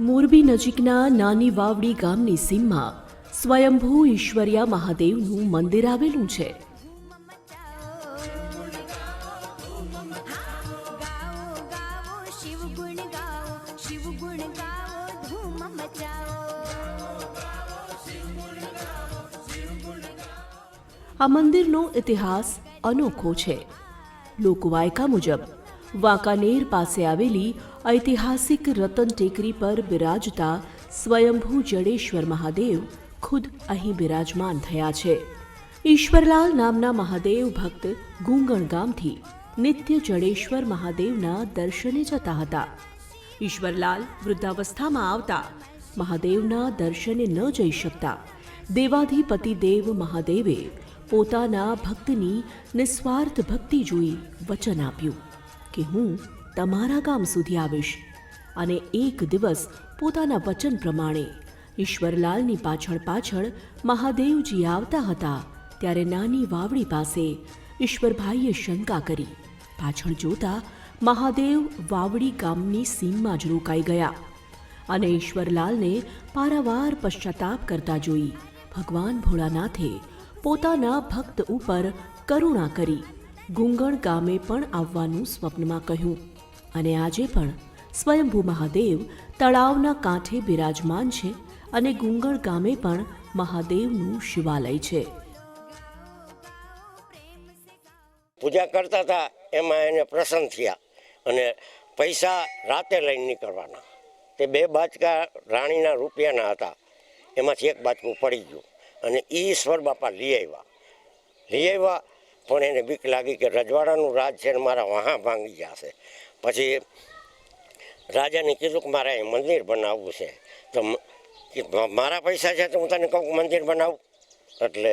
મોરબી નજીકના નાની વાવડી ગામની સીમમાં સ્વયંભૂ ઈશ્વરિયા મહાદેવનું મંદિર આવેલું છે. આ મંદિરનો ઇતિહાસ અનોખો છે. લોકવાયકા મુજબ વાંકાનેર પાસે આવેલી ઐતિહાસિક રતન ટેકરી પર બિરાજતા સ્વયંભૂ જડેશ્વર મહાદેવ ખુદ અહીં બિરાજમાન થયા છે. ઈશ્વરલાલ નામના મહાદેવ ભક્ત ગુંગણ ગામથી નિત્ય જડેશ્વર મહાદેવના દર્શને જતા હતા. ઈશ્વરલાલ વૃદ્ધાવસ્થામાં આવતા મહાદેવના દર્શને ન જઈ શકતા દેવાધિપતિ દેવ મહાદેવે પોતાના ભક્તની નિસ્વાર્થ ભક્તિ જોઈ વચન આપ્યું. કે હું તમારા ગામ સુધી આવીશ અને એક દિવસ પોતાના વચન પ્રમાણે ઈશ્વરલાલની પાછળ પાછળ મહાદેવજી આવતા હતા ત્યારે નાની વાવડી પાસે ઈશ્વરભાઈએ શંકા કરી. પાછળ જોતા મહાદેવ વાવડી ગામની સીમમાં જ રોકાઈ ગયા અને ઈશ્વરલાલને પારાવાર પશ્ચાતાપ કરતા જોઈ ભગવાન ભોળાનાથે પોતાના ભક્ત ઉપર કરુણા કરી ગુંગણ ગામે પણ આવવાનું સ્વપ્નમાં કહ્યું. અને આજે પણ સ્વયંભૂ મહાદેવ તળાવના કાંઠે બિરાજમાન છે અને ગુંગળ ગામે પણ મહાદેવનું શિવાલય છે. પૂજા કરતા હતા, એમાં એને પ્રસન્ન થયા અને પૈસા રાતે લઈને નીકળવાના. તે બે બાચકા રાણીના રૂપિયાના હતા. એમાંથી એક બાચકું પડી ગયું અને એ ઈશ્વર બાપા લઈ આવ્યા. લઈ આવ્યા પણ એને બીક લાગી કે રજવાડાનું રાજ છે મારા વહાં ભાંગી જશે. પછી રાજાને કીધું કે મારે અહીં મંદિર બનાવવું છે. તો મારા પૈસા છે તો હું તને કહું મંદિર બનાવું? એટલે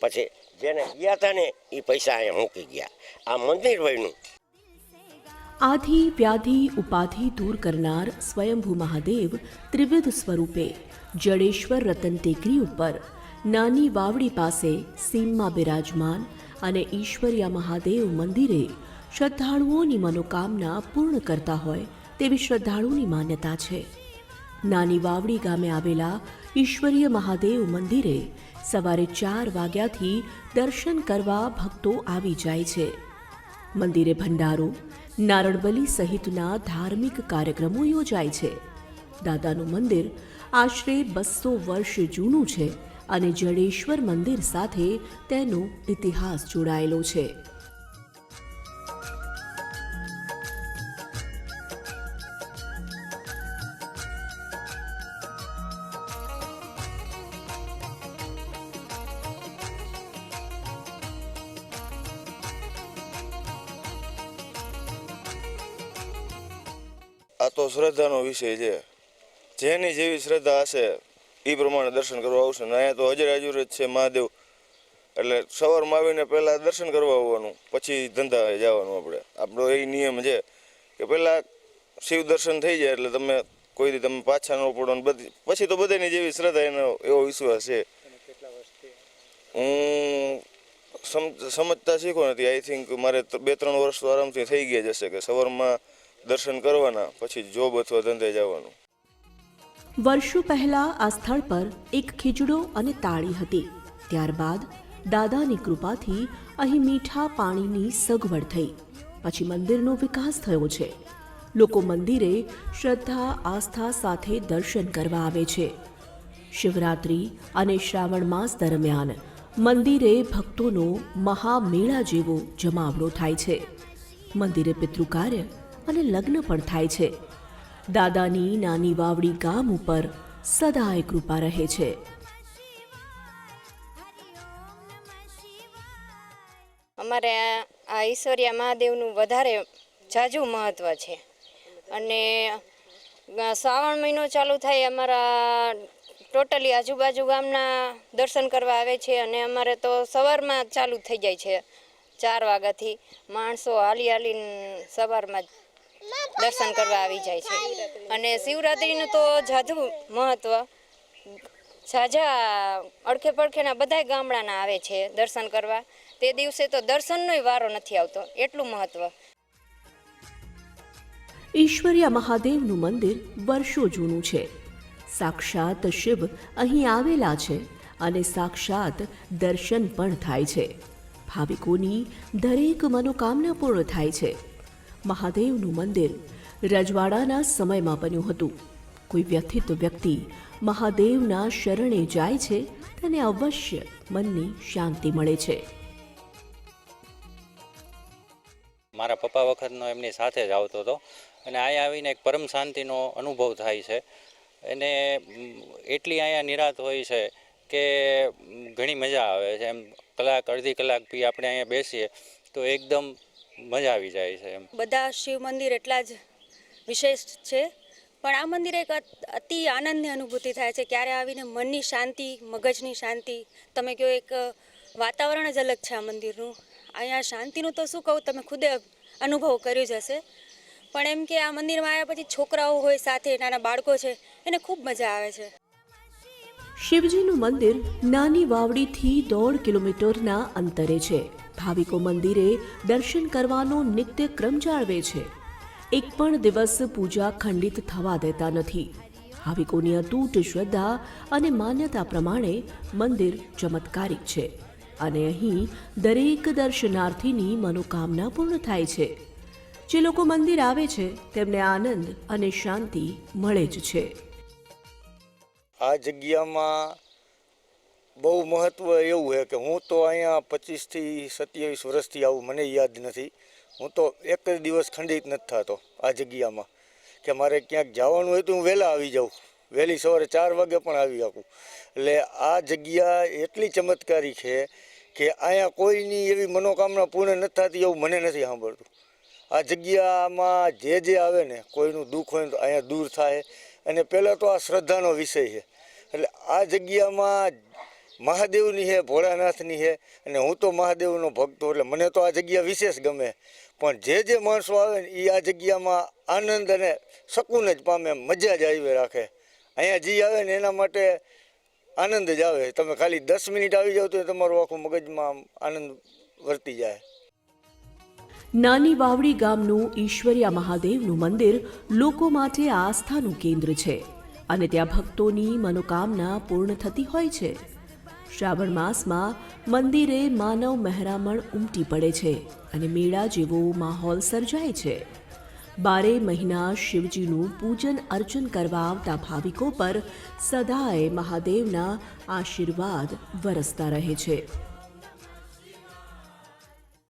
પછી જેને ગયા હતા ને એ પૈસા અહીંયા મૂકી ગયા. આ મંદિર બન્યું. આધિ વ્યાધિ ઉપાધિ દૂર કરનાર સ્વયંભૂ મહાદેવ ત્રિવિધ સ્વરૂપે જડેશ્વર રતન ટેકરી ઉપર નાની વાવડી પાસે સીમમાં બિરાજમાન અને ઈશ્વરિયા મહાદેવ મંદિરે શ્રદ્ધાળુઓની મનોકામના પૂર્ણ કરતા હોય તેવી શ્રદ્ધાળુની માન્યતા છે. નાની વાવડી ગામે આવેલા ઈશ્વરીય મહાદેવ મંદિરે સવારે ચાર વાગ્યાથી દર્શન કરવા ભક્તો આવી જાય છે. મંદિરે ભંડારો, નારણબલી સહિતના ધાર્મિક કાર્યક્રમો યોજાય છે. દાદાનું મંદિર આશરે બસો વર્ષ જૂનું છે અને જડેશ્વર મંદિર સાથે તેનો ઇતિહાસ જોડાયેલો છે. આ તો શ્રદ્ધાનો વિષય છે. જેની જેવી શ્રદ્ધા હશે એ પ્રમાણે દર્શન કરવા આવશે. ને અહીંયા તો હજર હાજર જ છે મહાદેવ. એટલે સવારમાં આવીને પહેલાં દર્શન કરવા આવવાનું પછી ધંધા જવાનું આપણે. આપણો એ નિયમ છે કે પહેલાં શિવ દર્શન થઈ જાય એટલે તમે કોઈ દી તમે પાછા ન પડો ને બધી પછી તો બધાની જેવી શ્રદ્ધા એનો એવો વિશ્વાસ છે. હું સમ- સમજતા શીખો નથી. આઈ થિંક મારે બે ત્રણ વર્ષ તો આરામથી થઈ ગયા જશે કે સવારમાં દર્શન કરવાના પછી જોબ અથવા ધંધે જવાનું. વર્ષો પહેલાં આ સ્થળ પર એક ખીચડો અને તાળી હતી. ત્યારબાદ દાદાની કૃપાથી અહીં મીઠા પાણીની સગવડ થઈ. પછી મંદિરનો વિકાસ થયો છે. લોકો મંદિરે શ્રદ્ધા, આસ્થા સાથે દર્શન કરવા આવે છે. શિવરાત્રિ અને શ્રાવણ માસ દરમિયાન મંદિરે ભક્તોનો મહામેળા જેવો જમાવડો થાય છે. મંદિરે પિતૃકાર્ય અને લગ્ન પણ થાય છે. દાદાની નાની વાવડી ગામ ઉપર સદાય કૃપા રહે છે. અમારે આ ઈશ્વરિયા મહાદેવનું વધારે ઝાઝું મહત્ત્વ છે. અને શ્રાવણ મહિનો ચાલુ થાય અમારા ટોટલી આજુબાજુ ગામના દર્શન કરવા આવે છે અને અમારે તો સવારમાં ચાલુ થઈ જાય છે. ચાર વાગ્યાથી માણસો હાલી હાલીને સવારમાં દર્શન કરવા આવી જાય છે. અને શિવરાત્રિનું તો જાદુ મહત્વ. ઝાઝા અડખે પડખેના બધા ગામડાના આવે છે દર્શન કરવા. તે દિવસે તો દર્શનનોય વારો નથી આવતો, એટલું મહત્વ. ઈશ્વરિયા મહાદેવનું મંદિર વર્ષો જૂનું છે. સાક્ષાત શિવ અહીં આવેલા છે અને સાક્ષાત દર્શન પણ થાય છે. ભાવિકોની દરેક મનોકામના પૂર્ણ થાય છે. મહાદેવનું મંદિર રજવાડાના સમયમાં બન્યું હતું. કોઈ વ્યથિત વ્યક્તિ મહાદેવના શરણે જાય છે, તેને અવશ્ય મનની શાંતિ મળે છે. મારા પપ્પા વખતનો એમની સાથે જ આવતો હતો. અને અહીંયા આવીને એક પરમ શાંતિનો અનુભવ થાય છે. એને એટલી અહીંયા નિરાત હોય છે કે ઘણી મજા આવે છે. એમ કલાક, અડધી કલાક બી આપણે અહીંયા બેસીએ તો એકદમ મજા આવી જાય છે એમ. બધા શિવ મંદિર એટલા જ વિશેષ છે. પણ આ મંદિર એક અત- અતિ આનંદની અનુભૂતિ થાય છે. ક્યારે આવીને મનની શાંતિ મગજની શાંતિ તમે કહો એક વાતાવરણ જ અલગ છે આ મંદિરનું. અહીંયા શાંતિનું તો શું કહું તમે ખુદે અનુભવ કર્યું જ હશે. પણ એમ કે આ મંદિરમાં આવ્યા પછી છોકરાઓ હોય સાથે નાના બાળકો છે એને ખૂબ મજા આવે છે. શિવજીનું મંદિર નાની વાવડીથી દોઢ કિલોમીટરના અંતરે છે. ભાવિકો મંદિરે દર્શન કરવાનો નિત્ય ક્રમ જાળવે છે. એક પણ દિવસ પૂજા ખંડિત થવા દેતા નથી. ભાવિકોની અતૂટ શ્રદ્ધા અને માન્યતા પ્રમાણે મંદિર ચમત્કારિક છે અને અહીં દરેક દર્શનાર્થીની મનોકામના પૂર્ણ થાય છે. જે લોકો મંદિર આવે છે, તેમને આનંદ અને શાંતિ મળે જ છે. આ જગ્યામાં બહુ મહત્ત્વ એવું છે કે હું તો અહીંયા પચીસથી સત્યાવીસ વર્ષથી આવું, મને યાદ નથી. હું તો એક જ દિવસ ખંડિત નથી થતો આ જગ્યામાં. કે મારે ક્યાંક જવાનું હોય તો હું વહેલા આવી જાઉં. વહેલી સવારે ચાર વાગે પણ આવી શકું. એટલે આ જગ્યા એટલી ચમત્કારી છે કે અહીંયા કોઈની એવી મનોકામના પૂર્ણ નથી થતી એવું મને નથી સાંભળતું. આ જગ્યામાં જે જે આવે ને, કોઈનું દુઃખ હોય તો અહીંયા દૂર થાય. અને પહેલાં તો આ શ્રદ્ધાનો વિષય છે. એટલે આ જગ્યામાં મહાદેવની છે ભોળાનાથની છે અને હું તો મહાદેવનો ભક્તો એટલે મને તો આ જગ્યા વિશેષ ગમે. પણ જે જે માણસો આવે ને એ આ જગ્યામાં આનંદ અને શકૂન જ પામે, મજા જ આવી રાખે. અહીંયા જે આવે ને, એના માટે આનંદ જ આવે. તમે ખાલી દસ મિનિટ આવી જાવ તો તમારું આખું મગજમાં આનંદ વર્તી જાય. નાની વાવડી ગામનું ઈશ્વરિયા મહાદેવનું મંદિર લોકો માટે આસ્થાનું કેન્દ્ર છે. અને ત્યાં ભક્તોની મનોકામના પૂર્ણ થતી હોય છે. શ્રાવણ માસમાં મંદિરે માનવ મહેરામણ ઉમટી પડે છે અને મેળા જેવો માહોલ સર્જાય છે. બારે મહિના શિવજીનું પૂજન અર્ચન કરવા આવતા ભાવિકો પર સદાય મહાદેવના આશીર્વાદ વરસતા રહે છે.